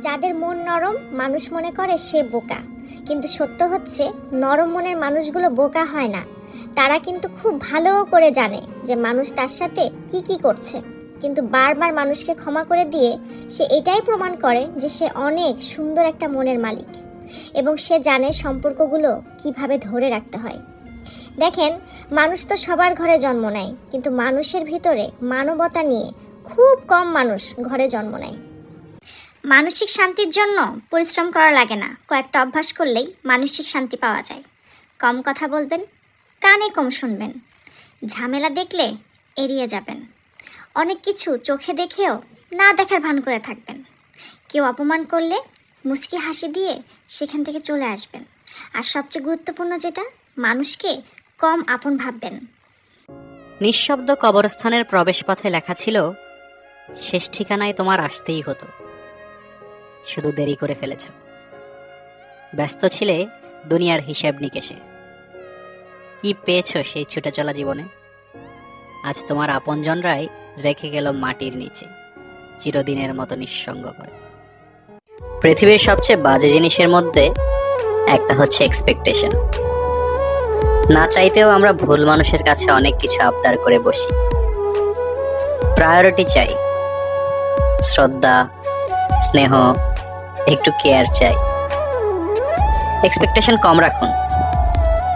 যাদের মন নরম, মানুষ মনে করে সে বোকা। কিন্তু সত্য হচ্ছে, নরম মনের মানুষগুলো বোকা হয় না। তারা কিন্তু খুব ভালো করে জানে যে মানুষ তার সাথে কি কি করছে। কিন্তু বারবার মানুষকে ক্ষমা করে দিয়ে সে এটাই প্রমাণ করে যে সে অনেক সুন্দর একটা মনের মালিক। এবং সে জানে সম্পর্কগুলো কীভাবে ধরে রাখতে হয়। দেখেন, মানুষ তো সবার ঘরে জন্ম নেয়, কিন্তু মানুষের ভিতরে মানবতা নিয়ে খুব কম মানুষ ঘরে জন্ম নেয়। মানসিক শান্তির জন্য পরিশ্রম করা লাগে না। কয়েকটা অভ্যাস করলেই মানসিক শান্তি পাওয়া যায়। কম কথা বলবেন, কানে কম শুনবেন। ঝামেলা দেখলে এড়িয়ে যাবেন। অনেক কিছু চোখে দেখেও না দেখার ভান করে থাকবেন। কেউ অপমান করলে মুচকি হাসি দিয়ে সেখান থেকে চলে আসবেন। আর সবচেয়ে গুরুত্বপূর্ণ যেটা, মানুষকে কম আপন ভাববেন। নিঃশব্দ কবরস্থানের প্রবেশপথে লেখা ছিল, শেষ ঠিকানায় তোমার আসতেই হতো। শুধু দেরি করে ফেলেছ। ব্যস্ত ছিলে দুনিয়ার হিসেব নিকেশে। কি পেয়েছ সেই ছুটে চলা জীবনে? আজ তোমার আপনজনরাই রেখে গেল মাটির নিচে, চিরদিনের মতো নিঃসঙ্গ করে। পৃথিবীর সবচেয়ে বাজে জিনিসের মধ্যে একটা হচ্ছে এক্সপেকটেশন না চাইতেও আমরা ভুল মানুষের কাছে অনেক কিছু আবদার করে বসি। প্রায়োরিটি চাই। শ্রদ্ধা স্নেহ, একটু কেয়ার চাই। এক্সপেকটেশন কম রাখুন।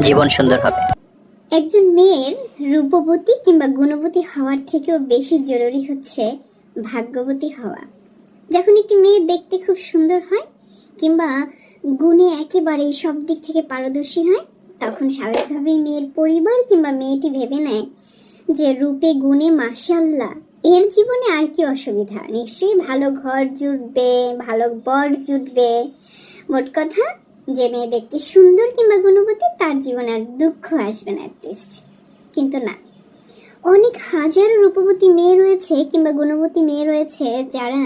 জীবন সুন্দর হবে। একজন মেয়ের রূপবতী কিংবা গুণবতী হওয়ার থেকেও বেশি জরুরি হচ্ছে ভাগ্যবতী হওয়া। যখন একটি মেয়ে দেখতে খুব সুন্দর হয় কিংবা গুণে একেবারেই সব দিক থেকে পারদর্শী হয়, তখন স্বাভাবিকভাবেই মেয়ের পরিবার কিংবা মেয়েটি ভেবে নেয় যে রূপে, গুণে মার্শাল্লাহ এর জীবনে আর কি অসুবিধা? নিশ্চয়ই ভালো ঘর জুটবে, ভালো বর জুটবে। মোট কথা, যে মেয়ে দেখতে সুন্দর কিংবা গুণবতী, তার জীবনে আর দুঃখ আসবে না অ্যাটলিস্ট কিন্তু না। অনেক হাজার রূপবতী মেয়ে রয়েছে কিংবা গুণবতী মেয়ে রয়েছে যারা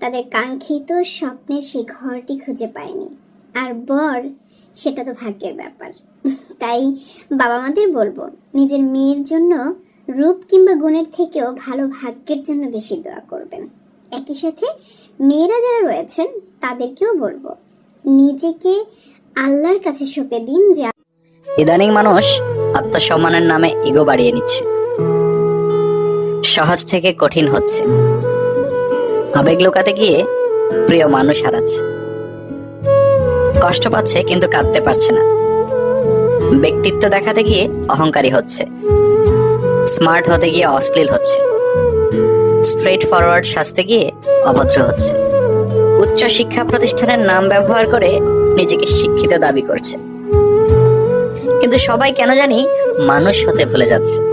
তাদের কাঙ্ক্ষিত স্বপ্নের সেই ঘরটি খুঁজে পায়নি। আর বর, সেটা তো ভাগ্যের ব্যাপার। তাই বাবা মাদের বলব, নিজের মেয়ের জন্য রূপ কিংবা গুণের থেকেও ভালো ভাগ্যের জন্য বেশি দোয়া করবেন। একই সাথে মেয়েরা যারা রয়েছেন, তাদেরকেও বলব, নিজেকে আল্লাহর কাছে সঁপে দিন যে ইদানিং মানুষ আত্মসম্মানের নামে ইগো বাড়িয়ে নিচ্ছে। সহজ থেকে কঠিন হচ্ছে। আবেগ লুকাতে গিয়ে প্রিয় মানুষ হারাচ্ছে। কষ্ট পাচ্ছে কিন্তু কাঁদতে পারছে না। ব্যক্তিত্ব দেখাতে গিয়ে অহংকারী হচ্ছে। স্মার্ট হতে গিয়ে অশ্লীল হচ্ছে। স্ট্রেট ফরওয়ার্ড সাজতে গিয়ে অভদ্র হচ্ছে। উচ্চ শিক্ষা প্রতিষ্ঠানের নাম ব্যবহার করে নিজেকে শিক্ষিত দাবি করছে। কিন্তু সবাই কেন জানি মানুষ হতে ভুলে যাচ্ছে।